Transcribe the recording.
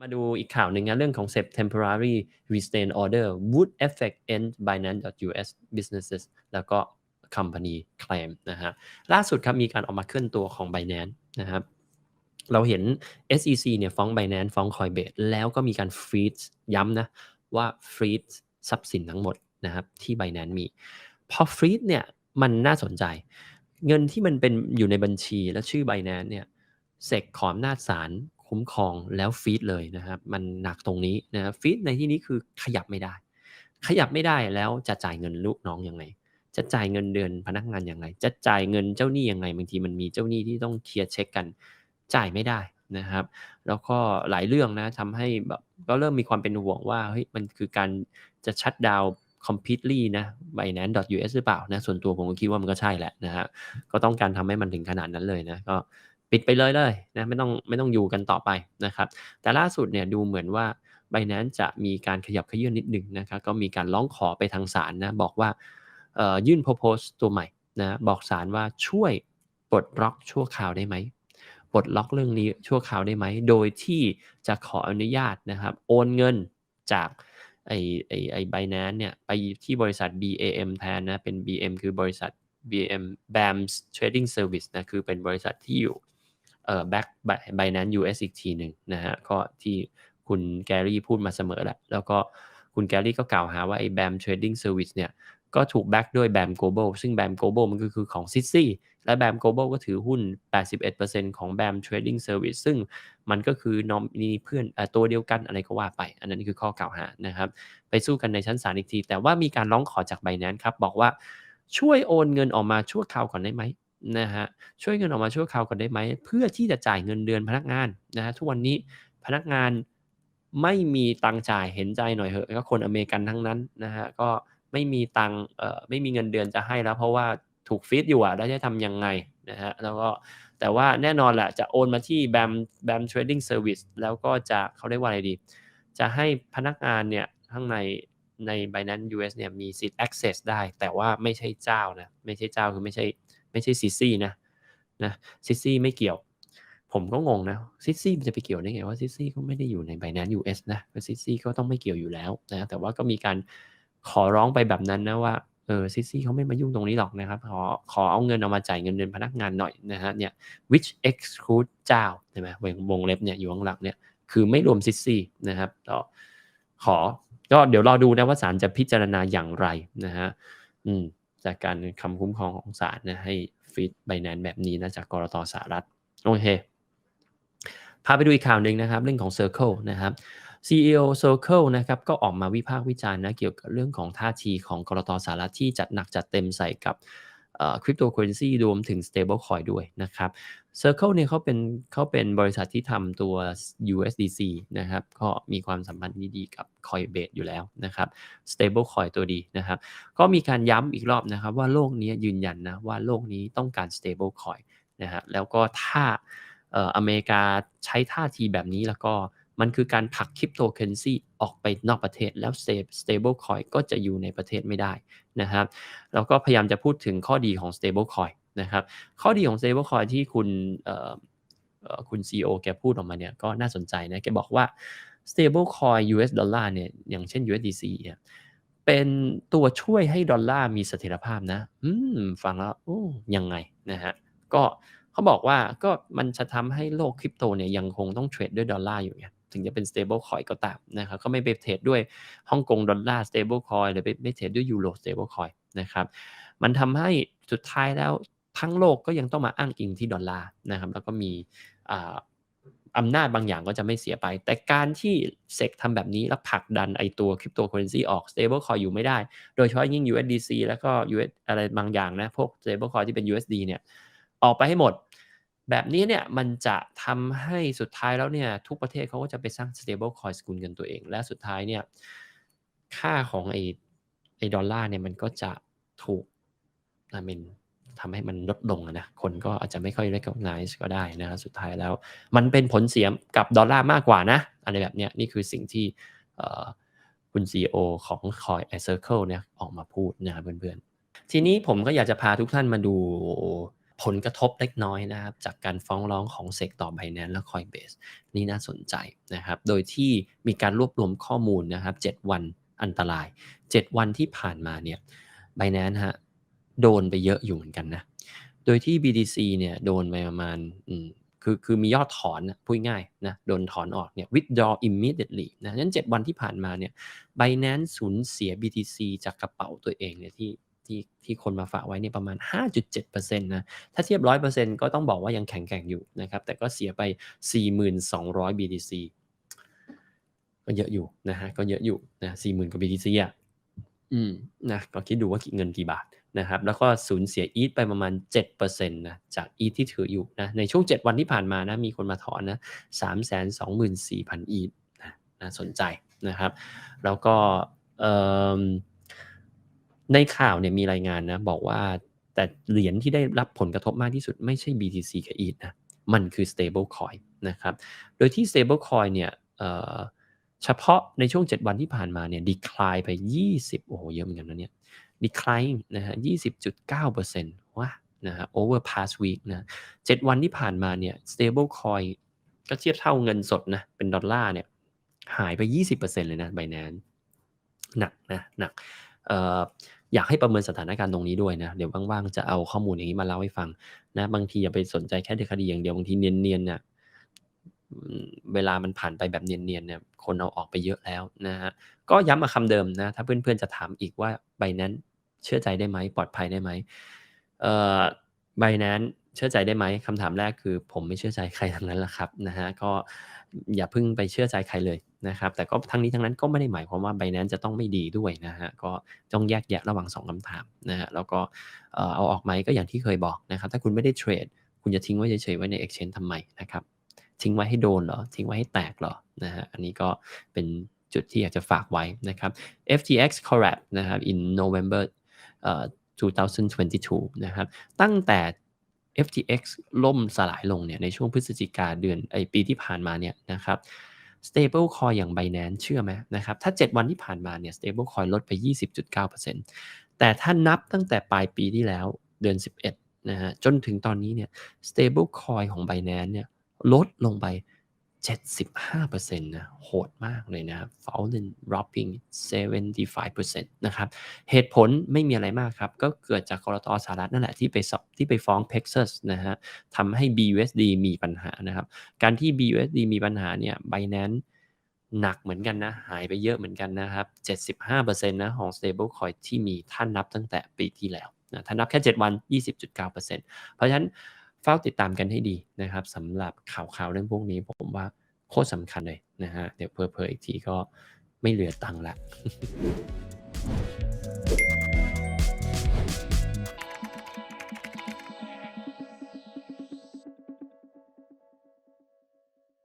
มาดูอีกข่าวหนึ่งนะเรื่องของ Set temporary restraint order would affect end Binance.US businesses แล้วก็ company claim นะฮะล่าสุดครับมีการออกมาเคลื่อนตัวของ Binance นะครับเราเห็น SEC เนี่ยฟ้อง Binance ฟ้อง Coinbase แล้วก็มีการ freeze ย้ำนะว่า freeze ทรัพย์สินทั้งหมดนะครับที่ Binance มี พอ freeze เนี่ยมันน่าสนใจ เงินที่มันเป็นอยู่ในบัญชีและชื่อ Binance เนี่ยเสกขออำนาจศาล คุ้มครองแล้วฟีดเลยนะครับมันหนักตรงนี้นะครับฟีดในที่นี้คือขยับไม่ได้ ขยับไม่ได้แล้วจะจ่ายเงินลูกน้องยังไง จะจ่ายเงินเดือนพนักงานยังไง จะจ่ายเงินเจ้าหนี้ยังไงบางทีมันมีเจ้าหนี้ที่ต้องเคลียร์เช็คกันจ่ายไม่ได้นะครับ แล้วก็หลายเรื่องนะทำให้แบบก็เริ่มมีความเป็นห่วงว่าเฮ้ยมันคือการจะชัดดาว completely นะ Binance.us หรือเปล่านะส่วนตัวผมก็คิดว่ามันก็ใช่แหละนะฮะก็ต้องการทำให้มันถึงขนาดนั้นเลยนะก็ ปิดไปเลยเลยนะไม่ต้องไม่ต้องอยู่กันต่อไปนะครับแต่ล่าสุดเนี่ยดูเหมือนว่า Binance จะมีการขยับขยื่นนิดหนึ่งนะครับก็มีการร้องขอไปทางศาลนะบอกว่ายื่น propose ตัวใหม่นะบอกศาลว่าช่วยปลดล็อกชั่วคราวได้ไหมปลดล็อกเรื่องนี้ชั่วคราวได้ไหม โดยที่จะขออนุญาตนะครับ โอนเงินจากไอไอไอ Binance เนี่ยไปที่บริษัท BAM แทนนะเป็น BM คือบริษัท BM BAMS Trading Service นะคือเป็นบริษัทที่อยู่ เอ่อ back by Binance US อีกทีหนึ่งนะฮะก็ที่คุณแกรี่พูดมาเสมอแหละ แล้วก็คุณแกรี่ก็กล่าวหาว่าไอ้ BAM Trading Service เนี่ยก็ถูกแบ็กด้วย BAM Global ซึ่ง BAM Global มันก็คือของ c i t y และ BAM Global ก็ถือหุ้น 81%ของ BAM Trading Service ซึ่งมันก็คือนอมีเพื่อนอตัวเดียวกันอะไรก็ว่าไป อันนั้นคือข้อกล่าวหานะครับ ไปสู้กันในชั้นศาลอีกที แต่ว่ามีการร้องขอจาก Binance ครับ บอกว่าช่วยโอนเงินออกมาชั่วคราวก่อนได้ไหม นะฮะช่วยเงินออกมาช่วคราก่อนได้ไหม เพื่อที่จะจ่ายเงินเดือนพนักงานนะฮะทุกวันนี้พนักงานไม่มีตังจ่ายเห็นใจหน่อยเหอะก็คนอเมริกันทั้งนั้นนะฮะก็ไม่มีตังเอ่อไม่มีเงินเดือนจะให้แล้ว เพราะว่าถูกฟีดอยู่อะแล้วจะทำยังไงนะฮะแล้วก็แต่ว่าแน่นอนแหละจะโอนมาที่ BAM BAM Trading Service แล้วก็จะเขาเรียกว่าอะไรดี จะให้พนักงานเนี่ยข้างในใน Binance US เนี่ยมีสิทธิ์ access ได้ แต่ว่าไม่ใช่เจ้านะไม่ใช่เจ้าคือไม่ใช่ ไม่ใช่ซิซี่นะนะซิซี่ไม่เกี่ยว ผมก็งงนะซิซี่มันจะไปเกี่ยวได้ไงว่าซิซี่ก็ไม่ได้อยู่ใน Binance US นะซิซี่ก็ต้องไม่เกี่ยวอยู่แล้วนะแต่ว่าก็มีการขอร้องไปแบบนั้นนะว่าเออซิซี่เขาไม่มายุ่งตรงนี้หรอกนะครับ ขอขอเอาเงินเอามาจ่ายเงินเดือนพนักงานหน่อยนะฮะเนี่ย which exclude เจ้าใช่ไหมวงเล็บเนี่ยอยู่ข้างหลังเนี่ยคือไม่รวมซิซี่นะครับต่อขอก็เดี๋ยวรอดูนะว่าศาลจะพิจารณาอย่างไรนะฮะอืม จากการคำคุ้มครองของศาลนะให้ฟีดไบแนนแบบนี้นะจากกรตสหรัฐโอเคพาไปดูอีกข่าวหนึ่งนะครับ เรื่องของ Circle นะครับ CEO Circle นะครับก็ออกมาวิพากษ์วิจารณ์นะเกี่ยวกับเรื่องของท่าทีของกรตสหรัฐที่จัดหนักจัดเต็มใส่กับคริปโตเคอเรนซีรวมถึง stable coin ด้วยนะครับ Circle เนี่ยเขาเป็นเขาเป็นบริษัทที่ทำตัว USDC นะครับ ก็มีความสัมพันธ์ที่ดีกับ Coinbase อยู่แล้วนะครับ stable coin ตัวดีนะครับ ก็มีการย้ำอีกรอบนะครับ ว่าโลกนี้ยืนยันนะว่าโลกนี้ต้องการ stable coin นะฮะแล้วก็ถ้าอเมริกาใช้ท่าทีแบบนี้แล้วก็มันคือการผลักคริปโตเคอเรนซีออกไปนอกประเทศแล้ว stable coin ก็จะอยู่ในประเทศไม่ได้นะครับแล้วก็พยายามจะพูดถึงข้อดีของ stable coin นะครับ ข้อดีของ stable coin ที่คุณคุณ CEO แกพูดออกมาเนี่ยก็น่าสนใจนะแกบอกว่า stable coin US ดอลลาร์เนี่ยอย่างเช่น USDC เนี่ยเป็นตัวช่วยให้ดอลลาร์มีเสถียรภาพนะอืมฟังแล้วโอ้ยังไงนะฮะก็เขาบอกว่าก็มันจะทำให้โลกคริปโตเนี่ยยังคงต้องเทรดด้วยดอลลาร์อยู่ไงถึงจะเป็น stable coin ก็ตามนะครับก็ไม่ไปเทรดด้วยฮ่องกงดอลลาร์ stable coin หรือไม่เทรดด้วยยูโร stable coin นะครับมันทำให้สุดท้ายแล้ว ทั้งโลกก็ยังต้องมาอ้างอิงที่ดอลลาร์นะครับ แล้วก็มีอำนาจบางอย่างก็จะไม่เสียไป แต่การที่เซกทำแบบนี้แล้วผลักดันไอตัวคริปโตเคอเรนซีออก stable coin อยู่ไม่ได้ โดยเฉพาะยิ่ง USDC แล้วก็ US อะไรบางอย่างนะ พวก stable coin ที่เป็น USD เนี่ย ออกไปให้หมด แบบนี้เนี่ยมันจะทำให้สุดท้ายแล้วเนี่ย ทุกประเทศเขาก็จะไปสร้าง stable coin สกุลเงินตัวเอง และสุดท้ายเนี่ย ค่าของไอไอดอลลาร์เนี่ยมันก็จะถูกอามิน ทำให้มันลดลงนะคนก็อาจจะไม่ค่อย recognize ก็ได้นะสุดท้ายแล้ว มันเป็นผลเสียกับดอลลาร์มากกว่านะอะไรแบบเนี้ยนี่คือสิ่งที่คุณ CEO ของ Coin Circle เนี่ยออกมาพูดนะครับเพื่อนๆ ทีนี้ผมก็อยากจะพาทุกท่านมาดูผลกระทบเล็กน้อยนะครับ จากการฟ้องร้องของเซกต่อ Binance และ Coinbase นี่น่าสนใจนะครับ โดยที่มีการรวบรวมข้อมูลนะครับ 7 วันอันตราย 7 วันที่ผ่านมาเนี่ย Binance ฮะ โดนไปเยอะอยู่เหมือนกันนะ โดยที่ BTC เนี่ยโดนไปประมาณคือคือมียอดถอนนะพูดง่ายนะโดนถอนออกเนี่ย withdraw immediately นะนั้น 7 วันที่ผ่านมาเนี่ย Binance สูญเสีย BTC จากกระเป๋าตัวเองเนี่ยที่ที่ที่คนมาฝากไว้เนี่ยประมาณ 5.7%นะ ถ้าเทียบ 100%ก็ต้องบอกว่ายังแข็งแกร่งอยู่นะครับ แต่ก็เสียไป 4,200 BTC ก็เยอะอยู่นะฮะ ก็เยอะอยู่นะ 40,000 กว่า BTC อะ อืม นะ ก็คิดดูว่ากี่เงินกี่บาท นะครับแล้วก็สูญเสียอีทไปประมาณ7%นะจากอีทที่ถืออยู่นะในช่วง 7 วันที่ผ่านมานะมีคนมาถอนนะ324,000อีทนะน่าสนใจนะครับ แล้วก็ในข่าวเนี่ยมีรายงานนะบอกว่าแต่เหรียญที่ได้รับผลกระทบมากที่สุดไม่ใช่ BTC กับ ETH นะมันคือ stable coin นะครับโดยที่ stable coin เนี่ยเฉพาะในช่วง 7 วันที่ผ่านมาเนี่ย decline ไป 20 โอ้โห เยอะเหมือนกันนะเนี่ย decline นะฮะ20.9%ว้านะฮะ over past week นะ7วันที่ผ่านมาเนี่ย stable coin ก็เทียบเท่าเงินสดนะ เป็นดอลลาร์เนี่ย หายไป 20%เลยนะ Binance หนักนะ หนักเอ่ออยากให้ประเมินสถานการณ์ตรงนี้ด้วยนะ เดี๋ยวว่างๆ จะเอาข้อมูลอย่างนี้มาเล่าให้ฟังนะ บางทีอย่าไปสนใจแค่เดคดีอย่างเดียว บางทีเนียนๆเนี่ย เวลามันผ่านไปแบบเนียนๆเนี่ยคนเอาออกไปเยอะแล้วนะฮะก็ย้ำมาคำเดิมนะถ้าเพื่อนๆจะถามอีกว่า Binance เชื่อใจได้ไหมปลอดภัยได้ไหมเอ่อ Binance เชื่อใจได้ไหมคำถามแรกคือ ผมไม่เชื่อใจใครทั้งนั้นละครับนะฮะก็อย่าเพิ่งไปเชื่อใจใครเลยนะครับ แต่ก็ทั้งนี้ทั้งนั้นก็ไม่ได้หมายความว่า Binance จะต้องไม่ดีด้วยนะฮะก็ต้องแยกแยะระหว่าง 2คำถามนะฮะแล้วก็เอาออกไหมก็อย่างที่เคยบอกนะครับ ถ้าคุณไม่ได้เทรดคุณจะทิ้งไว้เฉยๆไว้ใน Exchange ทำไมนะครับ ทิ้งไว้ให้โดนเหรอ ทิ้งไว้ให้แตกเหรอนะฮะอันนี้ก็เป็นจุดที่อยากจะฝากไว้นะครับ FTX collapse นะครับ in November เอ่อ2022 นะครับ ตั้งแต่ FTX ล่มสลายลงเนี่ยในช่วงพฤศจิกาเดือนไอปีที่ผ่านมาเนี่ยนะครับ stable coin อย่าง Binance เชื่อไหมนะครับ ถ้า 7 วันที่ผ่านมาเนี่ย stable coin ลดไป 20.9%แต่ถ้านับตั้งแต่ปลายปีที่แล้วเดือน 11นะฮะจนถึงตอนนี้เนี่ย stable coin ของ Binance เนี่ย ลดลงไป 75%นะโหดมากเลยนะครับ fallen dropping 75%นะครับเหตุผลไม่มีอะไรมากครับ ก็เกิดจากกรตสหรัฐนั่นแหละที่ไปสอบที่ไปฟ้อง Texas นะฮะทำให้ BUSD มีปัญหานะครับ การที่ BUSD มีปัญหาเนี่ย Binance หนักเหมือนกันนะ หายไปเยอะเหมือนกันนะครับ 75%นะของ stable coin ที่มีท่านนับตั้งแต่ปีที่แล้วนะถ้านับแค่ 7 วัน 20.9%เพราะฉะนั้น เฝ้าติดตามกันให้ดีนะครับสำหรับข่าวข่าวเรื่องพวกนี้ผมว่าโคตรสำคัญเลยนะฮะเดี๋ยวเพอเพออีกทีก็ไม่เหลือตังค์ละ